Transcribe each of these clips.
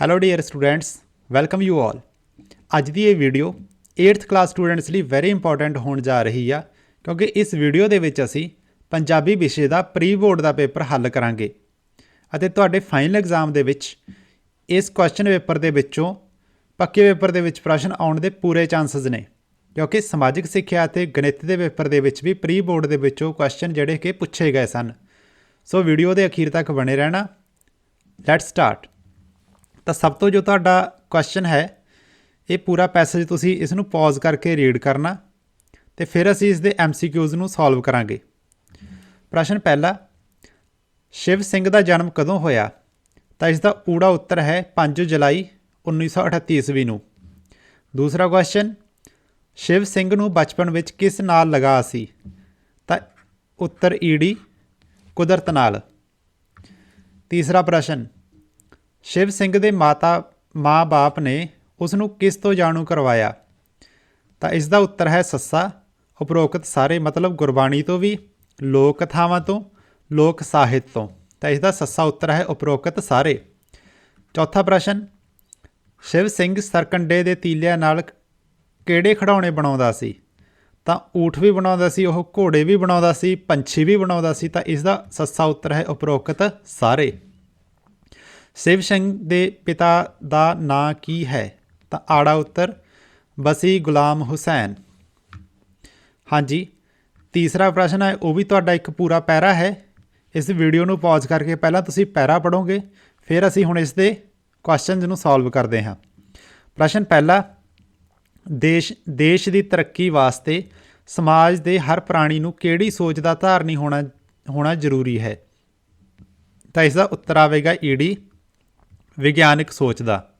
Hello dear students welcome you all ਅੱਜ ਦੀ ਇਹ ਵੀਡੀਓ 8th ਕਲਾਸ ਸਟੂਡੈਂਟਸ ਲਈ ਵੈਰੀ ਇੰਪੋਰਟੈਂਟ ਹੋਣ ਜਾ ਰਹੀ ਆ, ਕਿਉਂਕਿ ਇਸ ਵੀਡੀਓ ਦੇ ਵਿੱਚ ਅਸੀਂ ਪੰਜਾਬੀ ਵਿਸ਼ੇ ਦਾ ਪ੍ਰੀ ਬੋਰਡ ਦਾ ਪੇਪਰ ਹੱਲ ਕਰਾਂਗੇ। ਅਤੇ ਤੁਹਾਡੇ ਫਾਈਨਲ ਐਗਜ਼ਾਮ ਦੇ ਵਿੱਚ ਇਸ ਕੁਐਸਚਨ ਪੇਪਰ ਦੇ ਵਿੱਚੋਂ ਪੱਕੇ ਪੇਪਰ ਦੇ ਵਿੱਚ ਪ੍ਰਸ਼ਨ ਆਉਣ ਦੇ ਪੂਰੇ ਚਾਂਸਸ ਨੇ, ਕਿਉਂਕਿ ਸਮਾਜਿਕ ਸਿੱਖਿਆ ਅਤੇ ਗਣਿਤ ਦੇ ਪੇਪਰ ਦੇ ਵਿੱਚ ਵੀ ਪ੍ਰੀ ਬੋਰਡ ਦੇ ਵਿੱਚੋਂ ਕੁਐਸਚਨ ਜਿਹੜੇ ਕਿ ਪੁੱਛੇ ਗਏ ਸਨ। ਸੋ ਵੀਡੀਓ ਦੇ ਅਖੀਰ ਤੱਕ ਬਣੇ ਰਹਿਣਾ। ਲੈਟਸ ਸਟਾਰਟ ਤਾਂ ਸਭ ਤੋਂ ਜੋ ਤੁਹਾਡਾ ਕੁਐਸਚਨ ਹੈ, ਇਹ ਪੂਰਾ ਪੈਸੇਜ ਤੁਸੀਂ ਇਸ ਨੂੰ ਪੌਜ਼ ਕਰਕੇ ਰੀਡ ਕਰਨਾ ਤੇ ਫਿਰ ਅਸੀਂ ਇਸ ਦੇ ਐਮਸੀਕਿਊਜ਼ ਨੂੰ ਸੋਲਵ ਕਰਾਂਗੇ। ਪ੍ਰਸ਼ਨ ਪਹਿਲਾ, ਸ਼ਿਵ ਸਿੰਘ ਦਾ ਜਨਮ ਕਦੋਂ ਹੋਇਆ? ਤਾਂ ਇਸ ਦਾ ਪੂਰਾ ਉੱਤਰ ਹੈ 5 ਜੁਲਾਈ 1938 ਈਸਵੀ ਨੂੰ। ਦੂਸਰਾ ਕੁਐਸਚਨ ਸ਼ਿਵ ਸਿੰਘ ਨੂੰ ਬਚਪਨ ਵਿੱਚ ਕਿਸ ਨਾਲ ਲਗਾ ਸੀ? ਤਾਂ ਉੱਤਰ ਈੜੀ ਕੁਦਰਤ ਨਾਲ। ਤੀਸਰਾ ਪ੍ਰਸ਼ਨ ਸ਼ਿਵ ਸਿੰਘ ਦੇ ਮਾਤਾ ਮਾਂ-ਬਾਪ ਨੇ ਉਸ ਨੂੰ ਕਿਸ ਤੋਂ ਜਾਣੂ ਕਰਵਾਇਆ? ਤਾਂ ਇਸ ਦਾ ਉੱਤਰ ਹੈ ਸੱਸਾ। ਉਪਰੋਕਤ ਸਾਰੇ ਮਤਲਬ ਗੁਰਬਾਣੀ ਤੋਂ ਵੀ, ਲੋਕ ਕਥਾਵਾਂ ਤੋਂ, ਲੋਕ ਸਾਹਿਤ ਤੋਂ। ਤਾਂ ਇਸ ਦਾ ਸੱਸਾ ਉੱਤਰ ਹੈ ਉਪਰੋਕਤ ਸਾਰੇ। ਚੌਥਾ ਪ੍ਰਸ਼ਨ, ਸ਼ਿਵ ਸਿੰਘ ਸਰਕੰਡੇ ਦੇ ਤੀਲਿਆਂ ਨਾਲ ਕਿਹੜੇ ਖਿਡੌਣੇ ਬਣਾਉਂਦਾ ਸੀ? ਤਾਂ ਊਠ ਵੀ ਬਣਾਉਂਦਾ ਸੀ, ਉਹ ਘੋੜੇ ਵੀ ਬਣਾਉਂਦਾ ਸੀ, ਪੰਛੀ ਵੀ ਬਣਾਉਂਦਾ ਸੀ। ਤਾਂ ਇਸ ਦਾ ਸੱਸਾ ਉੱਤਰ ਹੈ ਉਪਰੋਕਤ ਸਾਰੇ। ਸ਼ਿਵ ਸਿੰਘ ਦੇ ਪਿਤਾ ਦਾ ਨਾਂ ਕੀ ਹੈ? ਤਾਂ ਆੜਾ ਉੱਤਰ, ਬਸੀ ਗੁਲਾਮ ਹੁਸੈਨ। ਹਾਂਜੀ, ਤੀਸਰਾ ਪ੍ਰਸ਼ਨ ਹੈ, ਉਹ ਵੀ ਤੁਹਾਡਾ ਇੱਕ ਪੂਰਾ ਪੈਰਾ ਹੈ। ਇਸ ਵੀਡੀਓ ਨੂੰ ਪੌਜ਼ ਕਰਕੇ ਪਹਿਲਾਂ ਤੁਸੀਂ ਪੈਰਾ ਪੜੋਗੇ ਫਿਰ ਅਸੀਂ ਹੁਣ ਇਸ ਦੇ ਕੁਐਸਚਨਸ ਨੂੰ ਸੋਲਵ ਕਰਦੇ ਹਾਂ। ਪ੍ਰਸ਼ਨ ਪਹਿਲਾ, ਦੇਸ਼ ਦੇਸ਼ ਦੀ ਤਰੱਕੀ ਵਾਸਤੇ ਸਮਾਜ ਦੇ ਹਰ ਪ੍ਰਾਣੀ ਨੂੰ ਕਿਹੜੀ ਸੋਚ ਦਾ ਧਾਰਨੀ ਹੋਣਾ ਹੋਣਾ ਜ਼ਰੂਰੀ ਹੈ? ਤਾਂ ਇਸ ਦਾ ਉੱਤਰ ਆਵੇਗਾ ਈਡੀ ਵਿਗਿਆਨਕ ਸੋਚ ਦਾ।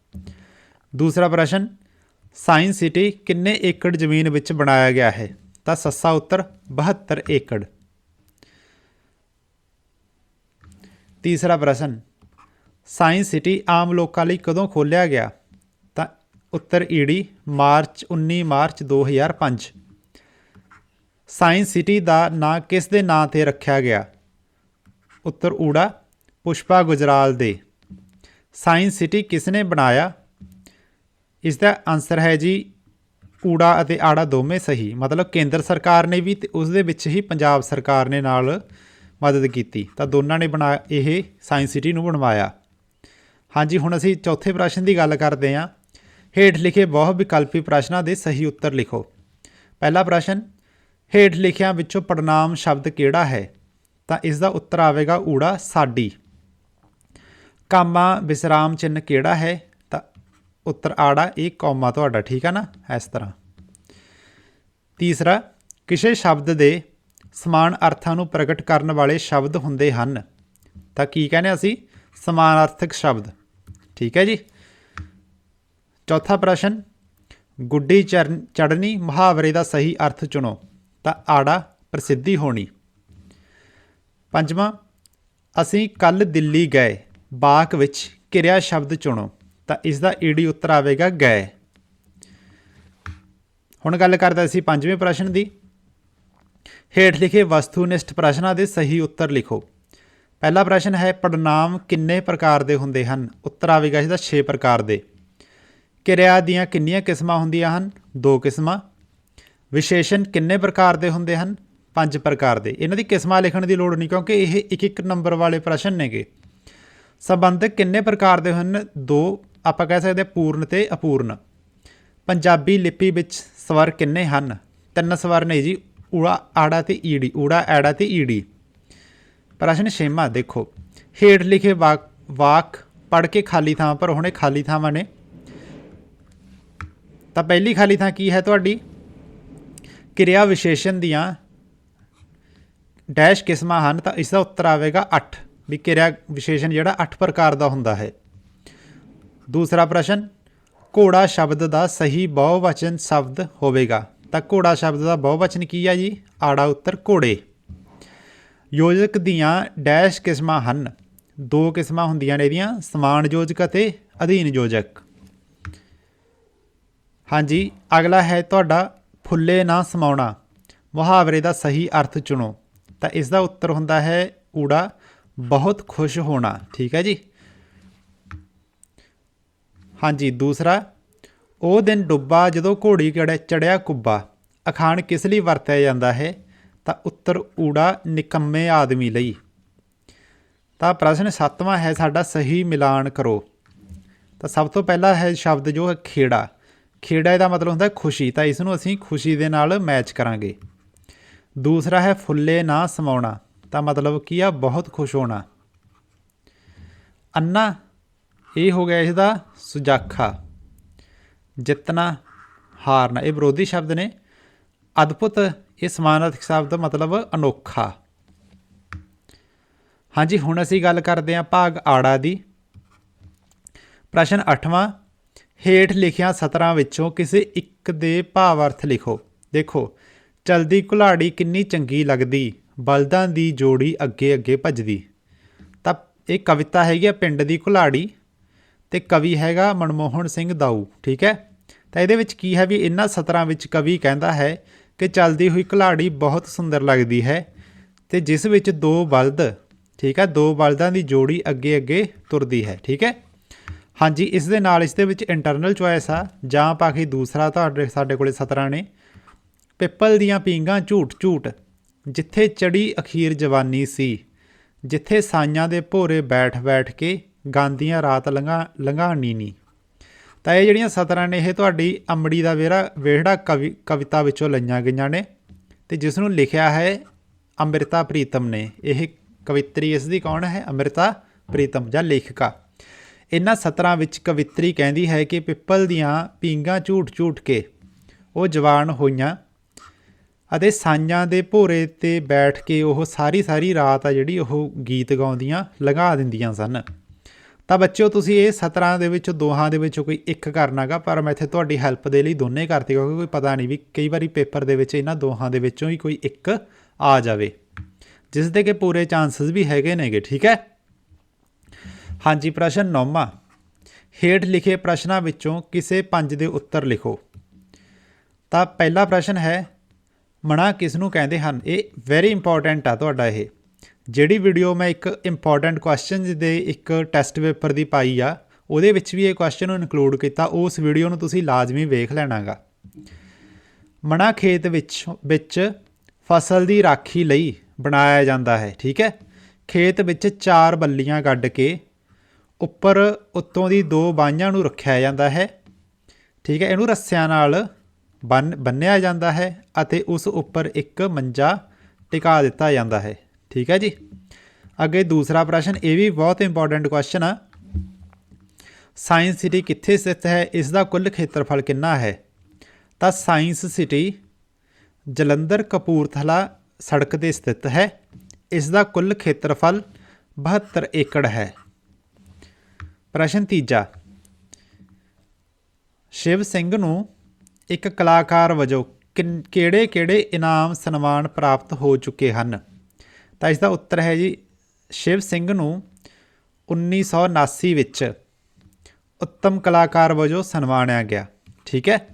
ਦੂਸਰਾ ਪ੍ਰਸ਼ਨ, ਸਾਇੰਸ ਸਿਟੀ ਕਿੰਨੇ ਏਕੜ ਜ਼ਮੀਨ ਵਿੱਚ ਬਣਾਇਆ ਗਿਆ ਹੈ? ਤਾਂ ਸੱਸਾ ਉੱਤਰ 72 ਏਕੜ। ਤੀਸਰਾ ਪ੍ਰਸ਼ਨ, ਸਾਇੰਸ ਸਿਟੀ ਆਮ ਲੋਕਾਂ ਲਈ ਕਦੋਂ ਖੋਲ੍ਹਿਆ ਗਿਆ? ਤਾਂ ਉੱਤਰ ਈੜੀ ਮਾਰਚ 19 ਮਾਰਚ 2005 ਸਾਇੰਸ ਸਿਟੀ ਦਾ ਨਾਂ ਕਿਸ ਦੇ ਨਾਂ ਤੇ ਰੱਖਿਆ ਗਿਆ? ਉੱਤਰ ਊੜਾ, ਪੁਸ਼ਪਾ ਗੁਜਰਾਲ ਦੇ। ਸਾਇੰਸ ਸਿਟੀ ਕਿਸ ਨੇ ਬਣਾਇਆ? ਇਸ ਦਾ ਆਨਸਰ ਹੈ ਜੀ ਊੜਾ ਅਤੇ ਆੜਾ ਦੋਵੇਂ ਸਹੀ। ਮਤਲਬ ਕੇਂਦਰ ਸਰਕਾਰ ਨੇ ਵੀ ਤੇ ਉਸ ਦੇ ਵਿੱਚ ਹੀ ਪੰਜਾਬ ਸਰਕਾਰ ਨੇ ਨਾਲ ਮਦਦ ਕੀਤੀ। ਤਾਂ ਦੋਨਾਂ ਨੇ ਬਣਾ, ਇਹ ਸਾਇੰਸ ਸਿਟੀ ਨੂੰ ਬਣਵਾਇਆ। ਹਾਂਜੀ, ਹੁਣ ਅਸੀਂ ਚੌਥੇ ਪ੍ਰਸ਼ਨ ਦੀ ਗੱਲ ਕਰਦੇ ਹਾਂ। ਹੇਠ ਲਿਖੇ ਬਹੁ ਵਿਕਲਪੀ ਪ੍ਰਸ਼ਨਾਂ ਦੇ ਸਹੀ ਉੱਤਰ ਲਿਖੋ। ਪਹਿਲਾ ਪ੍ਰਸ਼ਨ, ਹੇਠ ਲਿਖਿਆਂ ਵਿੱਚੋਂ ਪੜਨਾਮ ਸ਼ਬਦ ਕਿਹੜਾ ਹੈ? ਤਾਂ ਇਸ ਦਾ ਉੱਤਰ ਆਵੇਗਾ ਊੜਾ ਸਾਡੀ। ਕਾਮਾ ਵਿਸਰਾਮ ਚਿੰਨ ਕਿਹੜਾ ਹੈ? ਤਾਂ ਉੱਤਰ ਆੜਾ, ਇਹ ਕੌਮਾ ਤੁਹਾਡਾ, ਠੀਕ ਹੈ ਨਾ? ਇਸ ਤਰ੍ਹਾਂ। ਤੀਸਰਾ, ਕਿਸੇ ਸ਼ਬਦ ਦੇ ਸਮਾਨ ਅਰਥਾਂ ਨੂੰ ਪ੍ਰਗਟ ਕਰਨ ਵਾਲੇ ਸ਼ਬਦ ਹੁੰਦੇ ਹਨ। ਤਾਂ ਕੀ ਕਹਿੰਦੇ ਅਸੀਂ? ਸਮਾਨਾਰਥਕ ਸ਼ਬਦ। ਠੀਕ ਹੈ ਜੀ? ਚੌਥਾ ਪ੍ਰਸ਼ਨ, ਗੁੱਡੀ ਚੜਨੀ ਮੁਹਾਵਰੇ ਦਾ ਸਹੀ ਅਰਥ ਚੁਣੋ। ਤਾਂ ਆੜਾ ਪ੍ਰਸਿੱਧੀ ਹੋਣੀ। ਪੰਜਵਾਂ, ਅਸੀਂ ਕੱਲ ਦਿੱਲੀ ਗਏ। ਬਾਕ ਵਿੱਚ ਕਿਰਿਆ ਸ਼ਬਦ ਚੁਣੋ, ਤਾਂ ਇਸ ਦਾ ਈਡੀ ਉੱਤਰ ਆਵੇਗਾ ਗਏ। ਹੁਣ ਗੱਲ ਕਰਦਾ ਸੀ ਪੰਜਵੇਂ ਪ੍ਰਸ਼ਨ ਦੀ। ਹੇਠ ਲਿਖੇ ਵਸਤੂਨਿਸ਼ਟ ਪ੍ਰਸ਼ਨਾਂ ਦੇ ਸਹੀ ਉੱਤਰ ਲਿਖੋ। ਪਹਿਲਾ ਪ੍ਰਸ਼ਨ ਹੈ, ਪੜਨਾਮ ਕਿੰਨੇ ਪ੍ਰਕਾਰ ਦੇ ਹੁੰਦੇ ਹਨ? ਉੱਤਰ ਆਵੇਗਾ ਇਸ ਦਾ 6 ਪ੍ਰਕਾਰ ਦੇ। ਕਿਰਿਆ ਦੀਆਂ ਕਿੰਨੀਆਂ ਕਿਸਮਾਂ ਹੁੰਦੀਆਂ ਹਨ? ਦੋ ਕਿਸਮਾਂ। ਵਿਸ਼ੇਸ਼ਣ ਕਿੰਨੇ ਪ੍ਰਕਾਰ ਦੇ ਹੁੰਦੇ ਹਨ? ਪੰਜ ਪ੍ਰਕਾਰ ਦੇ। ਇਹਨਾਂ ਦੀ ਕਿਸਮਾਂ ਲਿਖਣ ਦੀ ਲੋੜ ਨਹੀਂ, ਕਿਉਂਕਿ ਇਹ ਇੱਕ ਇੱਕ ਨੰਬਰ ਵਾਲੇ ਪ੍ਰਸ਼ਨ ਨੇਗੇ। ਸੰਬੰਧ ਕਿੰਨੇ ਪ੍ਰਕਾਰ ਦੇ ਹਨ? ਦੋ, ਆਪਾਂ ਕਹਿ ਸਕਦੇ ਪੂਰਨ ਤੇ ਅਪੂਰਨ। ਪੰਜਾਬੀ ਲਿਪੀ ਵਿੱਚ ਸਵਰ ਕਿੰਨੇ ਹਨ? ਤਿੰਨ ਸਵਰ ਨੇ ਜੀ, ਊੜਾ, ਆੜਾ ਤੇ ਈੜੀ। ਊੜਾ, ਐੜਾ ਤੇ ਈੜੀ। ਪ੍ਰਸ਼ਨ ਛੇਵਾਂ ਦੇਖੋ। ਹੇਠ ਲਿਖੇ ਵਾਕ ਵਾਕ ਪੜ ਕੇ ਖਾਲੀ ਥਾਂ ਪਰ ਹੁਣੇ ਖਾਲੀ ਥਾਵਾਂ ਨੇ। ਤਾਂ ਪਹਿਲੀ ਖਾਲੀ ਥਾਂ ਕੀ ਹੈ ਤੁਹਾਡੀ? ਕਿਰਿਆ ਵਿਸ਼ੇਸ਼ਣ ਦੀਆਂ ਡੈਸ਼ ਕਿਸਮਾਂ ਹਨ ਤਾਂ ਇਸ ਦਾ ਉੱਤਰ ਆਵੇਗਾ 8 ਵੀ ਕਿਰਿਆ ਵਿਸ਼ੇਸ਼ਣ ਜਿਹੜਾ 8 ਪ੍ਰਕਾਰ ਦਾ ਹੁੰਦਾ ਹੈ। ਦੂਸਰਾ ਪ੍ਰਸ਼ਨ, ਘੋੜਾ ਸ਼ਬਦ ਦਾ ਸਹੀ ਬਹੁਵਚਨ ਸ਼ਬਦ ਹੋਵੇਗਾ। ਤਾਂ ਘੋੜਾ ਸ਼ਬਦ ਦਾ ਬਹੁਵਚਨ ਕੀ ਹੈ ਜੀ? ਆੜਾ ਉੱਤਰ ਘੋੜੇ। ਯੋਜਕ ਦੀਆਂ ਡੈਸ਼ ਕਿਸਮਾਂ ਹਨ। ਦੋ ਕਿਸਮਾਂ ਹੁੰਦੀਆਂ ਨੇ ਇਹਦੀਆਂ, ਸਮਾਨ ਯੋਜਕ ਅਤੇ ਅਧੀਨ ਯੋਜਕ। ਹਾਂਜੀ, ਅਗਲਾ ਹੈ ਤੁਹਾਡਾ ਫੁੱਲੇ ਨਾ ਸਮਾਉਣਾ। ਮੁਹਾਵਰੇ ਦਾ ਸਹੀ ਅਰਥ ਚੁਣੋ। ਤਾਂ ਇਸ ਦਾ ਉੱਤਰ ਹੁੰਦਾ ਹੈ ਊੜਾ। ਬਹੁਤ ਖੁਸ਼ ਹੋਣਾ, ਠੀਕ ਹੈ ਜੀ? ਹਾਂਜੀ, ਦੂਸਰਾ, ਉਹ ਦਿਨ ਡੁੱਬਾ ਜਦੋਂ ਘੋੜੀ ਚੜਿਆ ਚੜਿਆ ਕੁੱਬਾ, ਅਖਾਣ ਕਿਸ ਲਈ ਵਰਤਿਆ ਜਾਂਦਾ ਹੈ? ਤਾਂ ਉੱਤਰ ਊੜਾ ਨਿਕੰਮੇ ਆਦਮੀ ਲਈ। ਤਾਂ ਪ੍ਰਸ਼ਨ ਸੱਤਵਾਂ ਹੈ, ਸਾਡਾ ਸਹੀ ਮਿਲਾਨ ਕਰੋ। ਤਾਂ ਸਭ ਤੋਂ ਪਹਿਲਾ ਹੈ ਸ਼ਬਦ ਜੋ ਹੈ ਖੇੜਾ। ਖੇੜਾ ਦਾ ਮਤਲਬ ਹੁੰਦਾ ਖੁਸ਼ੀ, ਤਾਂ ਇਸ ਨੂੰ ਅਸੀਂ ਖੁਸ਼ੀ ਦੇ ਨਾਲ ਮੈਚ ਕਰਾਂਗੇ। ਦੂਸਰਾ ਹੈ ਫੁੱਲੇ ਨਾ ਸਮਾਉਣਾ। ਤਾਂ ਮਤਲਬ ਕੀ ਆ, ਬਹੁਤ ਖੁਸ਼ ਹੋਣਾ। ਅੰਨਾ, ਇਹ ਹੋ ਗਿਆ ਇਸ ਦਾ ਸੁਜਾਖਾ। ਜਿੱਤਣਾ ਹਾਰਨਾ, ਇਹ ਵਿਰੋਧੀ ਸ਼ਬਦ ਨੇ। ਅਦਭੁਤ, ਇਹ ਸਮਾਨਾਰਥਕ ਸ਼ਬਦ ਮਤਲਬ ਅਨੋਖਾ। ਹਾਂਜੀ, ਹੁਣ ਅਸੀਂ ਗੱਲ ਕਰਦੇ ਹਾਂ ਭਾਗ ਆੜਾ ਦੀ। ਪ੍ਰਸ਼ਨ 8ਵਾਂ ਹੇਠ ਲਿਖਿਆ ਸਤਰਾਂ ਵਿੱਚੋਂ ਕਿਸੇ ਇੱਕ ਦੇ ਭਾਵ ਅਰਥ ਲਿਖੋ। ਦੇਖੋ, ਚਲਦੀ ਕੁਲਾੜੀ ਕਿੰਨੀ ਚੰਗੀ ਲੱਗਦੀ। ਬਲਦਾਂ ਦੀ ਜੋੜੀ ਅੱਗੇ ਅੱਗੇ ਭੱਜਦੀ। ਤਾਂ ਇਹ ਕਵਿਤਾ ਹੈਗੀ ਆ ਪਿੰਡ ਦੀ ਕੁਲਾੜੀ ਤੇ ਕਵੀ ਹੈਗਾ ਮਨਮੋਹਨ ਸਿੰਘ ਦਾਊ, ਠੀਕ ਹੈ? ਤਾਂ ਇਹਦੇ ਵਿੱਚ ਕੀ ਹੈ ਵੀ ਇਹਨਾਂ ਸਤਰਾਂ ਵਿੱਚ ਕਵੀ ਕਹਿੰਦਾ ਹੈ ਕਿ ਚੱਲਦੀ ਹੋਈ ਕੁਲਾੜੀ ਬਹੁਤ ਸੁੰਦਰ ਲੱਗਦੀ ਹੈ ਤੇ ਜਿਸ ਵਿੱਚ ਦੋ ਬਲਦ, ਠੀਕ ਹੈ? ਦੋ ਬਲਦਾਂ ਦੀ ਜੋੜੀ ਅੱਗੇ ਅੱਗੇ ਤੁਰਦੀ ਹੈ, ਠੀਕ ਹੈ? ਹਾਂਜੀ, ਇਸ ਦੇ ਨਾਲ ਇਸ ਦੇ ਵਿੱਚ ਇੰਟਰਨਲ ਚੁਆਇਸ ਆ, ਜਾਂ ਬਾਕੀ ਦੂਸਰਾ ਤੁਹਾਡੇ, ਸਾਡੇ ਕੋਲੇ ਸਤਰਾਂ ਨੇ। ਪਿੱਪਲ ਦੀਆਂ ਪੀਂਘਾਂ ਝੂਟ ਝੂਟ ਜਿੱਥੇ ਚੜੀ ਅਖੀਰ ਜਵਾਨੀ ਸੀ, ਜਿੱਥੇ ਸਾਈਆਂ ਦੇ ਭੋਰੇ ਬੈਠ ਬੈਠ ਕੇ ਗਾਂਦੀਆਂ ਰਾਤ ਲੰਘਾ ਲੰਘਾਣੀ ਨੀ। ਤਾਂ ਇਹ ਜਿਹੜੀਆਂ ਸਤਰਾਂ ਨੇ, ਇਹ ਤੁਹਾਡੀ ਅੰਮੜੀ ਦਾ ਵੇਰਾ ਵੇੜਾ ਕਵੀ, ਕਵਿਤਾ ਵਿੱਚੋਂ ਲਈਆਂ ਗਈਆਂ ਨੇ ਤੇ ਜਿਸ ਨੂੰ ਲਿਖਿਆ ਹੈ ਅੰਮ੍ਰਿਤਾ ਪ੍ਰੀਤਮ ਨੇ। ਇਹ ਕਵਿਤਰੀ ਇਸ ਦੀ ਕੌਣ ਹੈ? ਅੰਮ੍ਰਿਤਾ ਪ੍ਰੀਤਮ ਜਾਂ ਲੇਖਿਕਾ। ਇਹਨਾਂ ਸਤਰਾਂ ਵਿੱਚ ਕਵਿਤਰੀ ਕਹਿੰਦੀ ਹੈ ਕਿ ਪਿੱਪਲ ਦੀਆਂ ਪੀਂਘਾਂ ਝੂਠ ਝੂਠ ਕੇ ਉਹ ਜਵਾਨ ਹੋਈਆਂ ਅਤੇ ਸਾਈਆਂ ਦੇ ਭੋਰੇ ਤੇ ਬੈਠ ਕੇ ਉਹ ਸਾਰੀ ਸਾਰੀ ਰਾਤ ਆ ਜਿਹੜੀ ਉਹ ਗੀਤ ਗਾਉਂਦੀਆਂ, ਲਗਾ ਦਿੰਦੀਆਂ ਸਨ। ਤਾਂ ਬੱਚਿਓ, ਤੁਸੀਂ ਇਹ ਸਤਰਾਂ ਦੇ ਵਿੱਚ, ਦੋਹਾਂ ਦੇ ਵਿੱਚੋਂ ਕੋਈ ਇੱਕ ਕਰਨਾਗਾ ਪਰ ਮੈਂ ਇੱਥੇ ਤੁਹਾਡੀ ਹੈਲਪ ਦੇ ਲਈ ਦੋਨੇ ਕਰਤੀ, ਕਿਉਂਕਿ ਕੋਈ ਪਤਾ ਨਹੀਂ ਵੀ ਕਈ ਵਾਰੀ ਪੇਪਰ ਦੇ ਵਿੱਚ ਇਹਨਾਂ ਦੋਹਾਂ ਦੇ ਵਿੱਚੋਂ ਹੀ ਕੋਈ ਇੱਕ ਆ ਜਾਵੇ। ਜਿਸ ਦੇ ਕਿ ਪੂਰੇ ਚਾਂਸਸ ਵੀ ਹੈਗੇ ਨੇਗੇ, ਠੀਕ ਹੈ? ਹਾਂਜੀ, ਪ੍ਰਸ਼ਨ ਨੌਵਾਂ। ਹੇਠ ਲਿਖੇ ਪ੍ਰਸ਼ਨਾਂ ਵਿੱਚੋਂ ਕਿਸੇ ਪੰਜ ਦੇ ਉੱਤਰ ਲਿਖੋ। ਤਾਂ ਪਹਿਲਾ ਪ੍ਰਸ਼ਨ ਹੈ ਮਣਾ ਕਿਸ ਨੂੰ ਕਹਿੰਦੇ ਹਨ? ਇਹ ਵੈਰੀ ਇੰਪੋਰਟੈਂਟ ਆ ਤੁਹਾਡਾ ਇਹ। ਜਿਹੜੀ ਵੀਡੀਓ ਮੈਂ ਇੱਕ ਇੰਪੋਰਟੈਂਟ ਕੁਐਸਚਨਸ ਦੇ ਇੱਕ ਟੈਸਟ ਪੇਪਰ ਦੀ ਪਾਈ ਆ, ਉਹਦੇ ਵਿੱਚ ਵੀ ਇਹ ਕੁਐਸਚਨ ਨੂੰ ਇਨਕਲੂਡ ਕੀਤਾ, ਉਸ ਵੀਡੀਓ ਨੂੰ ਤੁਸੀਂ ਲਾਜ਼ਮੀ ਵੇਖ ਲੈਣਾਗਾ। ਮਣਾ ਖੇਤ ਵਿੱਚ ਵਿੱਚ ਫਸਲ ਦੀ ਰਾਖੀ ਲਈ ਬਣਾਇਆ ਜਾਂਦਾ ਹੈ, ਠੀਕ ਹੈ? ਖੇਤ ਵਿੱਚ ਚਾਰ ਬੱਲੀਆਂ ਗੱਡ ਕੇ ਉੱਪਰ, ਉੱਤੋਂ ਦੀ ਦੋ ਬਾਹਾਂ ਨੂੰ ਰੱਖਿਆ ਜਾਂਦਾ ਹੈ, ਠੀਕ ਹੈ? ਇਹਨੂੰ ਰੱਸਿਆਂ ਨਾਲ ਬੰਨ, ਬੰਨਿਆ ਜਾਂਦਾ ਹੈ ਅਤੇ ਉਸ ਉੱਪਰ ਇੱਕ ਮੰਜਾ ਟਿਕਾ ਦਿੱਤਾ ਜਾਂਦਾ ਹੈ। ਠੀਕ ਹੈ ਜੀ? ਅੱਗੇ ਦੂਸਰਾ ਪ੍ਰਸ਼ਨ, ਇਹ ਵੀ ਬਹੁਤ ਇੰਪੋਰਟੈਂਟ ਕੁਐਸਚਨ ਆ। ਸਾਇੰਸ ਸਿਟੀ ਕਿੱਥੇ ਸਥਿਤ ਹੈ? ਇਸ ਦਾ ਕੁੱਲ ਖੇਤਰਫਲ ਕਿੰਨਾ ਹੈ? ਤਾਂ ਸਾਇੰਸ ਸਿਟੀ ਜਲੰਧਰ ਕਪੂਰਥਲਾ ਸੜਕ ਤੇ ਸਥਿਤ ਹੈ। ਇਸ ਦਾ ਕੁੱਲ ਖੇਤਰਫਲ 72 ਏਕੜ ਹੈ। ਪ੍ਰਸ਼ਨ ਤੀਜਾ, ਸ਼ਿਵ ਸਿੰਘ ਨੂੰ ਇੱਕ ਕਲਾਕਾਰ ਵਜੋਂ ਕਿਹੜੇ-ਕਿਹੜੇ ਇਨਾਮ ਸਨਮਾਨ ਪ੍ਰਾਪਤ ਹੋ ਚੁੱਕੇ ਹਨ? ਤਾਂ ਇਸ ਦਾ ਉੱਤਰ ਹੈ ਜੀ, ਸ਼ਿਵ ਸਿੰਘ ਨੂੰ 1979 ਵਿੱਚ ਉੱਤਮ ਕਲਾਕਾਰ ਵਜੋਂ ਸਨਮਾਨਿਆ ਗਿਆ। ਠੀਕ ਹੈ?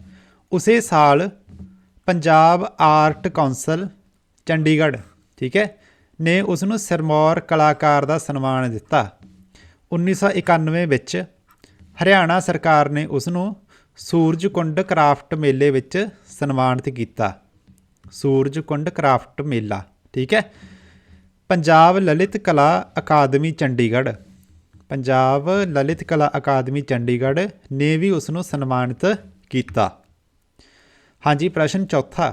ਉਸੇ ਸਾਲ ਪੰਜਾਬ ਆਰਟ ਕੌਂਸਲ, ਚੰਡੀਗੜ੍ਹ, ਠੀਕ ਹੈ, ਨੇ ਉਸ ਨੂੰ ਸਿਰਮੌਰ ਕਲਾਕਾਰ ਦਾ ਸਨਮਾਨ ਦਿੱਤਾ। 1991 ਵਿੱਚ ਹਰਿਆਣਾ ਸਰਕਾਰ ਨੇ ਉਸ ਨੂੰ ਸੂਰਜਕੁੰਡ ਕਰਾਫਟ ਮੇਲੇ ਵਿੱਚ ਸਨਮਾਨਿਤ ਕੀਤਾ। ਸੂਰਜਕੁੰਡ ਕਰਾਫਟ ਮੇਲਾ, ਠੀਕ ਹੈ? ਪੰਜਾਬ ਲਲਿਤ ਕਲਾ ਅਕਾਦਮੀ, ਚੰਡੀਗੜ੍ਹ। ਪੰਜਾਬ ਲਲਿਤ ਕਲਾ ਅਕਾਦਮੀ, ਚੰਡੀਗੜ੍ਹ ਨੇ ਵੀ ਉਸ ਨੂੰ ਸਨਮਾਨਿਤ ਕੀਤਾ। ਹਾਂਜੀ, ਪ੍ਰਸ਼ਨ ਚੌਥਾ।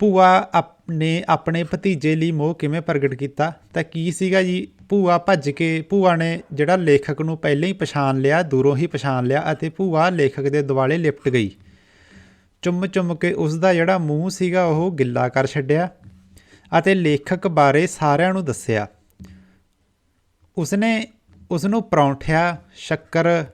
ਭੂਆ ਨੇ ਆਪਣੇ ਭਤੀਜੇ ਲਈ ਮੋਹ ਕਿਵੇਂ ਪ੍ਰਗਟ ਕੀਤਾ? ਤਾਂ ਕੀ ਸੀਗਾ ਜੀ? ਭੂਆ ਭੱਜ ਕੇ, ਭੂਆ ਨੇ ਜਿਹੜਾ ਲੇਖਕ ਨੂੰ ਪਹਿਲਾਂ ਹੀ ਪਛਾਣ ਲਿਆ, ਦੂਰੋਂ ਹੀ ਪਛਾਣ ਲਿਆ ਅਤੇ ਭੂਆ ਲੇਖਕ ਦੇ ਦੁਆਲੇ ਲਿਪਟ ਗਈ। ਚੁੰਮ ਚੁੰਮ ਕੇ ਉਸ ਦਾ ਜਿਹੜਾ ਮੂੰਹ ਸੀਗਾ ਉਹ ਗਿੱਲਾ ਕਰ ਛੱਡਿਆ ਅਤੇ ਲੇਖਕ ਬਾਰੇ ਸਾਰਿਆਂ ਨੂੰ ਦੱਸਿਆ। ਉਸਨੇ ਉਸ ਨੂੰ ਪਰੌਂਠਿਆ, ਸ਼ੱਕਰ,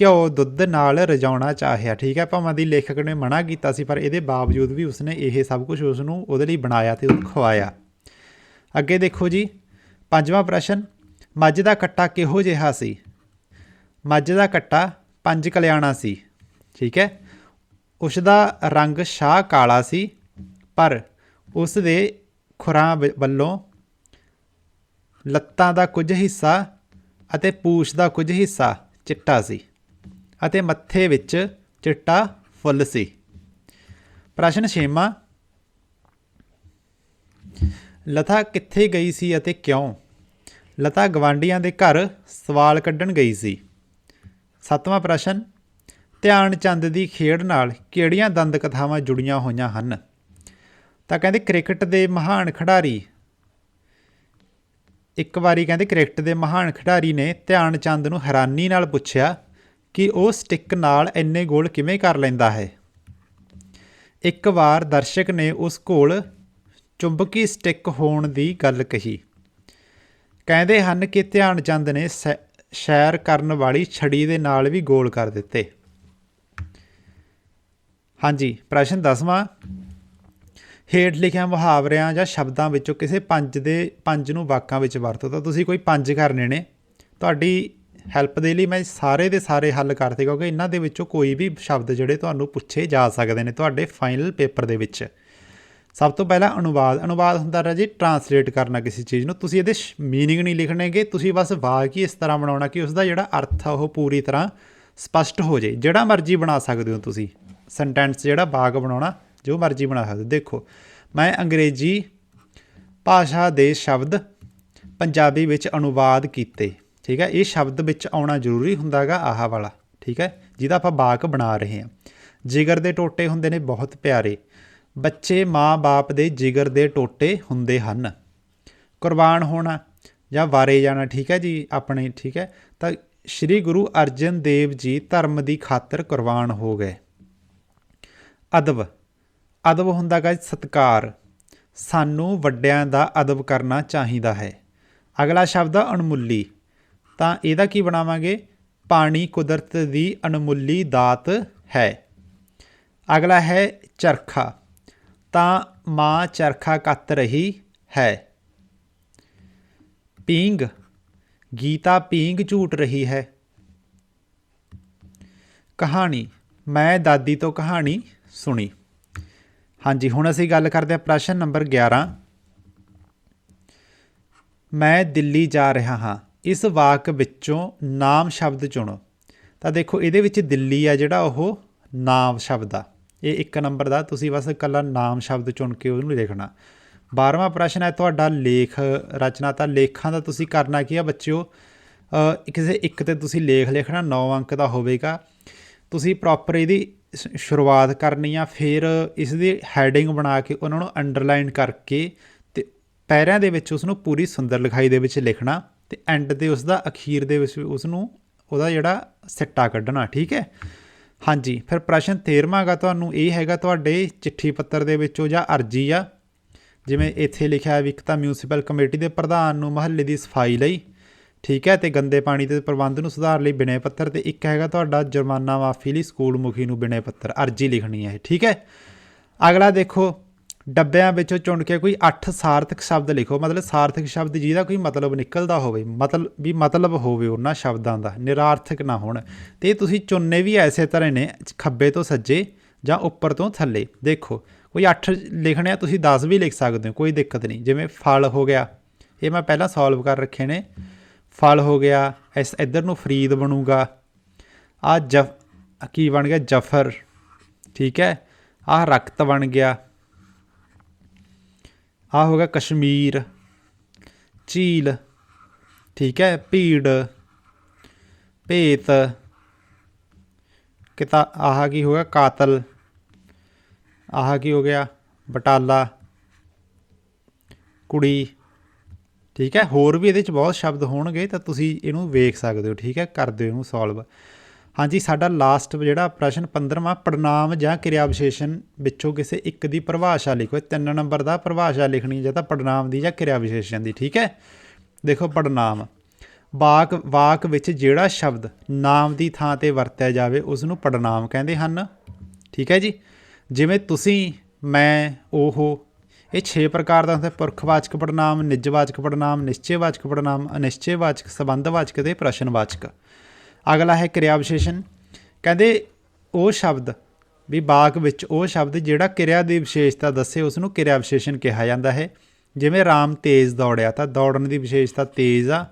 ਘਿਓ, ਦੁੱਧ ਨਾਲ ਰਜਾਉਣਾ ਚਾਹਿਆ। ਠੀਕ ਹੈ, ਭਾਵੇਂ ਦੀ ਲੇਖਕ ਨੇ ਮਨਾ ਕੀਤਾ ਸੀ, ਪਰ ਇਹਦੇ ਬਾਵਜੂਦ ਵੀ ਉਸਨੇ ਇਹ ਸਭ ਕੁਝ ਉਸ ਨੂੰ ਉਹਦੇ ਲਈ ਬਣਾਇਆ ਤੇ ਉਹਨੂੰ ਖਵਾਇਆ। ਅੱਗੇ ਦੇਖੋ ਜੀ। ਪੰਜਵਾਂ ਪ੍ਰਸ਼ਨ, ਮੱਝ ਦਾ ਕੱਟਾ ਕਿਹੋ ਜਿਹਾ ਸੀ? ਮੱਝ ਦਾ ਕੱਟਾ ਪੰਜ ਕਲਿਆਣਾ ਸੀ, ਠੀਕ ਹੈ? ਉਸ ਦਾ ਰੰਗ ਸ਼ਾਹ ਕਾਲਾ ਸੀ, ਪਰ ਉਸ ਦੇ ਖੁਰਾਂ ਵੱਲੋਂ ਲੱਤਾਂ ਦਾ ਕੁਝ ਹਿੱਸਾ ਅਤੇ ਪੂਛ ਦਾ ਕੁਝ ਹਿੱਸਾ ਚਿੱਟਾ ਸੀ ਅਤੇ ਮੱਥੇ ਵਿੱਚ ਚਿੱਟਾ ਫੁੱਲ ਸੀ। ਪ੍ਰਸ਼ਨ ਛੇਵਾਂ ਲਤਾ ਕਿੱਥੇ ਗਈ ਸੀ ਅਤੇ ਕਿਉਂ? ਲਤਾ ਗਵਾਂਡੀਆਂ ਦੇ ਘਰ ਸਵਾਲ ਕੱਢਣ ਗਈ ਸੀ। ਸੱਤਵਾਂ ਪ੍ਰਸ਼ਨ ਧਿਆਨ ਚੰਦ ਦੀ ਖੇਡ ਨਾਲ ਕਿਹੜੀਆਂ ਦੰਦ ਕਥਾਵਾਂ ਜੁੜੀਆਂ ਹੋਈਆਂ ਹਨ? ਤਾਂ ਕਹਿੰਦੇ ਕ੍ਰਿਕਟ ਦੇ ਮਹਾਨ ਖਿਡਾਰੀ। ਇੱਕ ਵਾਰੀ ਕਹਿੰਦੇ ਕ੍ਰਿਕਟ ਦੇ ਮਹਾਨ ਖਿਡਾਰੀ ਨੇ ਧਿਆਨ ਚੰਦ ਨੂੰ ਹੈਰਾਨੀ ਨਾਲ ਪੁੱਛਿਆ ਕਿ ਉਹ ਸਟਿੱਕ ਨਾਲ ਇੰਨੇ ਗੋਲ ਕਿਵੇਂ ਕਰ ਲੈਂਦਾ ਹੈ। ਇੱਕ ਵਾਰ ਦਰਸ਼ਕ ਨੇ ਉਸ ਕੋਲ ਚੁੰਬਕੀ ਸਟਿੱਕ ਹੋਣ ਦੀ ਗੱਲ ਕਹੀ। ਕਹਿੰਦੇ ਹਨ ਕਿ ਧਿਆਨ ਚੰਦ ਨੇ ਸੈ- ਸ਼ੈਰ ਕਰਨ ਵਾਲੀ ਛੜੀ ਦੇ ਨਾਲ ਵੀ ਗੋਲ ਕਰ ਦਿੱਤੇ। ਹਾਂਜੀ, ਪ੍ਰਸ਼ਨ 10ਵਾਂ ਹੇਠ ਲਿਖਿਆ ਮੁਹਾਵਰਿਆਂ ਜਾਂ ਸ਼ਬਦਾਂ ਵਿੱਚੋਂ ਕਿਸੇ ਪੰਜ ਦੇ, ਪੰਜ ਨੂੰ ਵਾਕਾਂ ਵਿੱਚ ਵਰਤੋ। ਤਾਂ ਤੁਸੀਂ ਕੋਈ ਪੰਜ ਕਰਨੇ ਨੇ। ਤੁਹਾਡੀ ਹੈਲਪ ਦੇ ਲਈ ਮੈਂ ਸਾਰੇ ਦੇ ਸਾਰੇ ਹੱਲ ਕਰਤੇ, ਕਿਉਂਕਿ ਇਹਨਾਂ ਦੇ ਵਿੱਚੋਂ ਕੋਈ ਵੀ ਸ਼ਬਦ ਜਿਹੜੇ ਤੁਹਾਨੂੰ ਪੁੱਛੇ ਜਾ ਸਕਦੇ ਨੇ, ਤੁਹਾਡੇ ਫਾਈਨਲ ਪੇਪਰ ਦੇ ਵਿੱਚ। ਸਭ ਤੋਂ ਪਹਿਲਾਂ ਅਨੁਵਾਦ। ਅਨੁਵਾਦ ਹੁੰਦਾ ਰਾਜੀ ਟਰਾਂਸਲੇਟ ਕਰਨਾ ਕਿਸੇ ਚੀਜ਼ ਨੂੰ। ਤੁਸੀਂ ਇਹਦੇ ਮੀਨਿੰਗ ਨਹੀਂ ਲਿਖਣੇਗੇ ਤੁਸੀਂ ਬਸ ਵਾਕ ਹੀ ਇਸ ਤਰ੍ਹਾਂ ਬਣਾਉਣਾ ਕਿ ਉਸ ਦਾ ਜਿਹੜਾ ਅਰਥ ਆ ਉਹ ਪੂਰੀ ਤਰ੍ਹਾਂ ਸਪਸ਼ਟ ਹੋ ਜਾਏ। ਜਿਹੜਾ ਮਰਜ਼ੀ ਬਣਾ ਸਕਦੇ ਹੋ ਤੁਸੀਂ। ਸੈਂਟੈਂਸ ਜਿਹੜਾ ਵਾਕ ਬਣਾਉਣਾ, ਜੋ ਮਰਜ਼ੀ ਬਣਾ ਸਕਦੇ। ਹੋ। ਦੇਖੋ, ਮੈਂ ਅੰਗਰੇਜ਼ੀ ਭਾਸ਼ਾ ਦੇ ਸ਼ਬਦ ਪੰਜਾਬੀ ਵਿੱਚ ਅਨੁਵਾਦ ਕੀਤੇ। ਠੀਕ ਹੈ? ਇਹ ਸ਼ਬਦ ਵਿੱਚ ਆਉਣਾ ਜ਼ਰੂਰੀ ਹੁੰਦਾਗਾ ਆਹ ਵਾਲਾ। ਠੀਕ ਹੈ? ਜਿਹਦਾ ਆਪਾਂ ਬਾਕ ਬਣਾ ਰਹੇ ਹਾਂ। ਜਿਗਰ ਦੇ ਟੋਟੇ ਹੁੰਦੇ ਨੇ ਬਹੁਤ ਪਿਆਰੇ। ਬੱਚੇ ਮਾਂ-ਬਾਪ ਦੇ ਜਿਗਰ ਦੇ ਟੋਟੇ ਹੁੰਦੇ ਹਨ। ਕੁਰਬਾਨ ਹੋਣਾ ਜਾਂ ਵਾਰੇ ਜਾਣਾ, ਠੀਕ ਹੈ ਜੀ? ਆਪਣੇ, ਠੀਕ ਹੈ? ਤਾਂ ਸ੍ਰੀ ਗੁਰੂ ਅਰਜਨ ਦੇਵ ਜੀ ਧਰਮ ਦੀ ਖਾਤਰ ਕੁਰਬਾਨ ਹੋ ਗਏ। ਅਦਬ। ਅਦਬ ਹੁੰਦਾ ਗਾ ਸਤਕਾਰ। ਸਾਨੂੰ ਵੱਡਿਆਂ ਦਾ ਅਦਬ ਕਰਨਾ ਚਾਹੀਦਾ ਹੈ। ਅਗਲਾ ਸ਼ਬਦ ਆ ਅਣਮੁੱਲੀ ਤਾਂ ਇਹਦਾ ਕੀ ਬਣਾਵਾਂਗੇ? ਪਾਣੀ ਕੁਦਰਤ ਦੀ ਅਣਮੁੱਲੀ ਦਾਤ ਹੈ। ਅਗਲਾ ਹੈ ਚਰਖਾ। ਤਾਂ ਮਾਂ ਚਰਖਾ ਕੱਤ ਰਹੀ ਹੈ। ਪੀਂਗ ਗੀਤਾ ਪੀਂਗ ਝੂਟ ਰਹੀ ਹੈ। ਕਹਾਣੀ, ਮੈਂ ਦਾਦੀ ਤੋਂ ਕਹਾਣੀ ਸੁਣੀ। ਹਾਂਜੀ, ਹੁਣ ਅਸੀਂ ਗੱਲ ਕਰਦੇ ਹਾਂ ਪ੍ਰਸ਼ਨ ਨੰਬਰ 11 ਮੈਂ ਦਿੱਲੀ ਜਾ ਰਿਹਾ ਹਾਂ। ਇਸ ਵਾਕ ਵਿੱਚੋਂ ਨਾਮ ਸ਼ਬਦ ਚੁਣੋ। ਤਾਂ ਦੇਖੋ, ਇਹਦੇ ਵਿੱਚ ਦਿੱਲੀ ਆ ਜਿਹੜਾ ਉਹ ਨਾਮ ਸ਼ਬਦ ਆ। ਇਹ ਇੱਕ ਨੰਬਰ ਦਾ, ਤੁਸੀਂ ਬਸ ਇਕੱਲਾ ਨਾਮ ਸ਼ਬਦ ਚੁਣ ਕੇ ਉਹਨੂੰ ਲਿਖਣਾ 12ਵਾਂ ਪ੍ਰਸ਼ਨ ਹੈ ਤੁਹਾਡਾ ਲੇਖ ਰਚਨਾ, ਤਾਂ ਲੇਖਾਂ ਦਾ ਤੁਸੀਂ ਕਰਨਾ ਕੀ ਆ ਬੱਚਿਓ? ਕਿਸੇ ਇੱਕ ਤੇ ਤੁਸੀਂ ਲੇਖ ਲਿਖਣਾ 9 ਅੰਕ ਦਾ ਹੋਵੇਗਾ। ਤੁਸੀਂ ਪ੍ਰੋਪਰ ਇਹਦੀ ਸ਼ੁਰੂਆਤ ਕਰਨੀ ਆ, ਫਿਰ ਇਸ ਦੀ ਹੈਡਿੰਗ ਬਣਾ ਕੇ ਉਹਨਾਂ ਨੂੰ ਅੰਡਰਲਾਈਨ ਕਰਕੇ ਤੇ ਪੈਰਿਆਂ ਦੇ ਵਿੱਚ ਉਸ ਨੂੰ ਪੂਰੀ ਸੁੰਦਰ ਲਿਖਾਈ ਦੇ ਵਿੱਚ ਲਿਖਣਾ ਤੇ ਐਂਡ ਤੇ ਉਸ ਦਾ ਅਖੀਰ ਦੇ ਵਿੱਚ ਉਸ ਨੂੰ ਉਹਦਾ ਜਿਹੜਾ ਸਿੱਟਾ ਕੱਢਣਾ, ਠੀਕ ਹੈ? ਹਾਂਜੀ, ਫਿਰ ਪ੍ਰਸ਼ਨ 13ਵਾਂ ਤੁਹਾਨੂੰ, ਇਹ ਹੈਗਾ ਤੁਹਾਡੇ ਚਿੱਠੀ ਪੱਤਰ ਦੇ ਵਿੱਚੋਂ ਜਾਂ ਅਰਜੀ ਆ। ਜਿਵੇਂ ਇੱਥੇ ਲਿਖਿਆ ਹੈ ਵੀ ਇੱਕ ਤਾਂ ਮਿਊਨਿਸਪਲ ਕਮੇਟੀ ਦੇ ਪ੍ਰਧਾਨ ਨੂੰ ਮਹੱਲੇ ਦੀ ਸਫ਼ਾਈ ਲਈ, ਠੀਕ ਹੈ, ਤੇ ਗੰਦੇ ਪਾਣੀ ਦੇ ਪ੍ਰਬੰਧ ਨੂੰ ਸੁਧਾਰ ਲਈ ਬਿਨੈ ਪੱਤਰ, ਤੇ ਇੱਕ ਹੈਗਾ ਤੁਹਾਡਾ ਜੁਰਮਾਨਾ ਮਾਫੀ ਲਈ ਸਕੂਲ ਮੁਖੀ ਨੂੰ ਬਿਨੈ ਪੱਤਰ, ਅਰਜੀ ਲਿਖਣੀ ਹੈ ਠੀਕ ਹੈ। ਅਗਲਾ ਦੇਖੋ ਡੱਬਿਆਂ ਵਿੱਚੋਂ ਚੁਣ ਕੇ ਕੋਈ 8 ਸਾਰਥਕ ਸ਼ਬਦ ਲਿਖੋ। ਮਤਲਬ ਸਾਰਥਕ ਸ਼ਬਦ ਜਿਹਦਾ ਕੋਈ ਮਤਲਬ ਨਿਕਲਦਾ ਹੋਵੇ, ਮਤਲਬ ਵੀ ਮਤਲਬ ਹੋਵੇ ਉਹਨਾਂ ਸ਼ਬਦਾਂ ਦਾ, ਨਿਰਾਰਥਕ ਨਾ ਹੋਣ। ਤੇ ਇਹ ਤੁਸੀਂ ਚੁਣਨੇ ਵੀ ਐਸੇ ਤਰ੍ਹਾਂ ਨੇ, ਖੱਬੇ ਤੋਂ ਸੱਜੇ ਜਾਂ ਉੱਪਰ ਤੋਂ ਥੱਲੇ। ਦੇਖੋ, ਕੋਈ 8 ਲਿਖਣੇ ਆ, ਤੁਸੀਂ 10 ਵੀ ਲਿਖ ਸਕਦੇ ਹੋ, ਕੋਈ ਦਿੱਕਤ ਨਹੀਂ। ਜਿਵੇਂ ਫਲ ਹੋ ਗਿਆ, ਇਹ ਮੈਂ ਪਹਿਲਾਂ ਸੋਲਵ ਕਰ ਰੱਖੇ ਨੇ। ਫਲ ਹੋ ਗਿਆ, ਇਸ ਇੱਧਰ ਨੂੰ ਫਰੀਦ ਬਣੂਗਾ। ਆ ਜਫ ਕੀ ਬਣ ਗਿਆ? ਜਫਰ। ਠੀਕ ਹੈ? ਆਹ ਰਕਤ ਬਣ ਗਿਆ। ਆ ਹੋ ਗਿਆ ਕਸ਼ਮੀਰ, ਝੀਲ, ਠੀਕ ਹੈ, ਭੀੜ, ਭੇਤ, ਕਿਤਾ, ਆਹ ਕੀ ਹੋ ਗਿਆ, ਕਾਤਲ, ਆਹ ਕੀ ਹੋ ਗਿਆ, ਬਟਾਲਾ, ਕੁੜੀ, ਠੀਕ ਹੈ, ਹੋਰ ਵੀ ਇਹਦੇ ਚ ਬਹੁਤ ਸ਼ਬਦ ਹੋਣਗੇ ਤਾਂ ਤੁਸੀਂ ਇਹਨੂੰ ਵੇਖ ਸਕਦੇ ਹੋ, ਠੀਕ ਹੈ, ਕਰ ਦਿਓ ਇਹਨੂੰ ਸੋਲਵ ਹਾਂਜੀ, ਸਾਡਾ ਲਾਸਟ ਜਿਹੜਾ ਪ੍ਰਸ਼ਨ 15ਵਾਂ ਪੜਨਾਮ ਜਾਂ ਕਿਰਿਆ ਵਿਸ਼ੇਸ਼ਣ ਵਿੱਚੋਂ ਕਿਸੇ ਇੱਕ ਦੀ ਪਰਿਭਾਸ਼ਾ ਲਿਖੋ। ਤਿੰਨ ਨੰਬਰ ਦਾ ਪਰਿਭਾਸ਼ਾ ਲਿਖਣੀ ਜਾਂ ਤਾਂ ਪੜਨਾਮ ਦੀ ਜਾਂ ਕਿਰਿਆ ਵਿਸ਼ੇਸ਼ਣ ਦੀ, ਠੀਕ ਹੈ? ਦੇਖੋ ਪੜਨਾਮ ਵਾਕ ਵਾਕ ਵਿੱਚ ਜਿਹੜਾ ਸ਼ਬਦ ਨਾਮ ਦੀ ਥਾਂ ਤੇ ਵਰਤਿਆ ਜਾਵੇ ਉਸ ਨੂੰ ਪੜਨਾਮ ਕਹਿੰਦੇ ਹਨ। ਠੀਕ ਹੈ ਜੀ? ਜਿਵੇਂ ਤੁਸੀਂ, ਮੈਂ, ਉਹ, ਇਹ 6 ਪ੍ਰਕਾਰ ਦਾ ਹੁੰਦਾ। ਪੁਰਖਵਾਚਕ ਪੜਨਾਮ ਨਿੱਜਵਾਚਕ ਪੜਨਾਮ ਨਿਸ਼ਚੈਵਾਚਕ ਪੜਨਾਮ ਅਨਿਸ਼ਚੈਵਾਚਕ ਸੰਬੰਧਵਾਚਕ ਤੇ ਪ੍ਰਸ਼ਨਵਾਚਕ ਅਗਲਾ ਹੈ ਕਿਰਿਆ ਵਿਸ਼ੇਸ਼ਣ ਕਹਿੰਦੇ ਉਹ ਸ਼ਬਦ ਵੀ ਵਾਕ ਵਿੱਚ ਉਹ ਸ਼ਬਦ ਜਿਹੜਾ ਕਿਰਿਆ ਦੀ ਵਿਸ਼ੇਸ਼ਤਾ ਦੱਸੇ ਉਸ ਨੂੰ ਕਿਰਿਆ ਵਿਸ਼ੇਸ਼ਣ ਕਿਹਾ ਜਾਂਦਾ ਹੈ। ਜਿਵੇਂ ਰਾਮ ਤੇਜ਼ ਦੌੜਿਆ, ਤਾਂ ਦੌੜਨ ਦੀ ਵਿਸ਼ੇਸ਼ਤਾ ਤੇਜ਼ ਆ,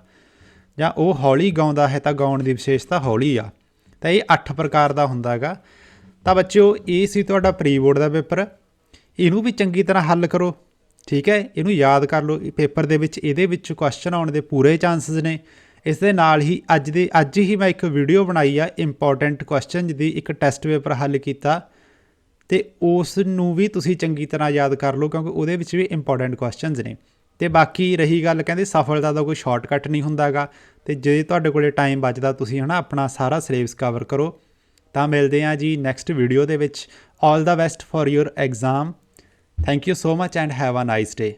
ਜਾਂ ਉਹ ਹੌਲੀ ਗਾਉਂਦਾ ਹੈ, ਤਾਂ ਗਾਉਣ ਦੀ ਵਿਸ਼ੇਸ਼ਤਾ ਹੌਲੀ ਆ। ਤਾਂ ਇਹ 8 ਪ੍ਰਕਾਰ ਦਾ ਹੁੰਦਾ ਹੈਗਾ। ਤਾਂ ਬੱਚਿਓ, ਇਹ ਸੀ ਤੁਹਾਡਾ ਪ੍ਰੀ ਬੋਰਡ ਦਾ ਪੇਪਰ। ਇਹਨੂੰ ਵੀ ਚੰਗੀ ਤਰ੍ਹਾਂ ਹੱਲ ਕਰੋ, ਠੀਕ ਹੈ? ਇਹਨੂੰ ਯਾਦ ਕਰ ਲਓ ਪੇਪਰ ਦੇ ਵਿੱਚ ਇਹਦੇ ਵਿੱਚ ਕੁਐਸਚਨ ਆਉਣ ਦੇ ਪੂਰੇ ਚਾਂਸਸ ਨੇ। ਇਸ ਦੇ ਨਾਲ ਹੀ ਅੱਜ ਦੇ, ਅੱਜ ਹੀ ਮੈਂ ਇੱਕ ਵੀਡੀਓ ਬਣਾਈ ਆ ਇੰਪੋਰਟੈਂਟ ਕੁਐਸਚਨ ਦੀ ਇੱਕ ਟੈਸਟ ਪੇਪਰ ਹੱਲ ਕੀਤਾ। ਤੇ ਉਸ ਨੂੰ ਵੀ ਤੁਸੀਂ ਚੰਗੀ ਤਰ੍ਹਾਂ ਯਾਦ ਕਰ ਲਓ ਕਿਉਂਕਿ ਉਹਦੇ ਵਿੱਚ ਵੀ ਇੰਪੋਰਟੈਂਟ ਕੁਐਸਚਨਸ ਨੇ। ਤੇ ਬਾਕੀ ਰਹੀ ਗੱਲ ਕਹਿੰਦੇ ਸਫਲਤਾ ਦਾ ਕੋਈ ਸ਼ਾਰਟਕਟ ਨਹੀਂ ਹੁੰਦਾਗਾ। ਤੇ ਜੇ ਤੁਹਾਡੇ ਕੋਲੇ ਟਾਈਮ ਬਚਦਾ ਤੁਸੀਂ ਹਨਾ ਆਪਣਾ ਸਾਰਾ ਸਿਲੇਬਸ ਕਵਰ ਕਰੋ। ਤਾਂ ਮਿਲਦੇ ਹਾਂ ਜੀ ਨੈਕਸਟ ਵੀਡੀਓ ਦੇ ਵਿੱਚ। All the best for your exam thank you so much and have a nice day